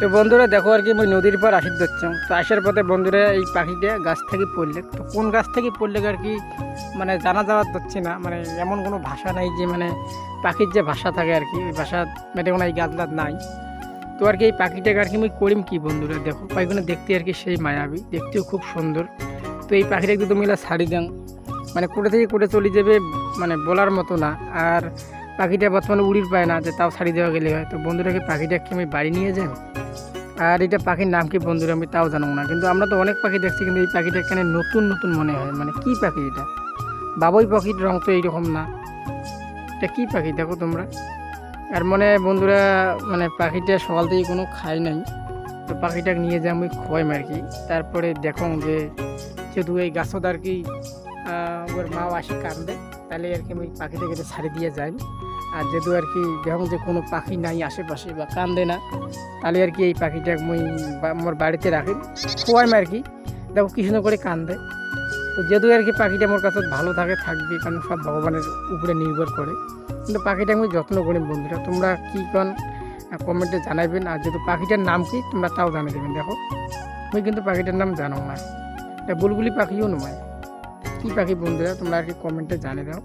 তো বন্ধুরা, দেখো আর কি আমি নদীর পার আসির ধরছিলাম। তো আসার পথে বন্ধুরা, এই পাখিটা গাছ থেকে পড়লে, তো কোন গাছ থেকে পড়লে আর কি মানে জানা যাওয়া ধরছি না। মানে এমন কোনো ভাষা নাই যে মানে পাখির যে ভাষা থাকে আর কি, ওই ভাষা মেটে কোনো এই গাছলাত নাই। তো আর কি, এই পাখিটাকে আর কি আমি করিম কি বন্ধুরা, দেখো। পাখিগুলো দেখতে আর কি সেই মায়াবী, দেখতেও খুব সুন্দর। তো এই পাখিটাকে যদি মিলা ছাড়ি দেন। মানে কোটে থেকে কোটে চলে যাবে মানে বলার মতো না। আর পাখিটা বর্তমানে উড়ির পায় না, যে তাও ছাড়ি দেওয়া গেলে হয়। তো বন্ধুরাকে পাখিটাকে আমি বাড়ি নিয়ে যাই আর এটা পাখির নাম কি বন্ধুরা আমি তাও জানব না। কিন্তু আমরা তো অনেক পাখি দেখছি, কিন্তু এই পাখিটা এখানে নতুন নতুন মনে হয়? মানে কি পাখি এটা? বাবুই পাখির রং তো এইরকম না। এটা কি পাখি? দেখো তোমরা। আর মনে বন্ধুরা মানে পাখিটা সকাল থেকে কোনো খাই নাই। তো পাখিটাকে নিয়ে যাই আমি খোয়াই আর কি। তারপরে দেখো যে, যেহেতু এই গাছত আর কি ওর মাও আসি কান্দে, তাহলে আর কি আমি পাখিটাকে ছাড়ি দিয়ে যাই। আর যেহেতু আর কি দেখুন যে কোনো পাখি নাই, আশেপাশে বা কান্দে না, তাহলে আর কি এই পাখিটা মুই বা- মোর বাড়িতে রাখি। খোয়াই আর কি। দেখো কি সুন্দর করে কান্দে। তো যেহেতু আর কি পাখিটা আমার কাছে ভালো থাকে, থাকবে, কারণ সব ভগবানের উপরে নির্ভর করে। কিন্তু পাখিটা আমি যত্ন করি বন্ধুরা, তোমরা কী কন কমেন্টে জানাবেন আর যেহেতু পাখিটার নাম কি, তোমরা তাও জানিয়ে দেবেন। দেখো আমি কিন্তু পাখিটার নাম জানো না। এটা বুলবুলি পাখিও নয়। কী পাখি বন্ধুরা, তোমরা আর কি কমেন্টে জানিয়ে দাও।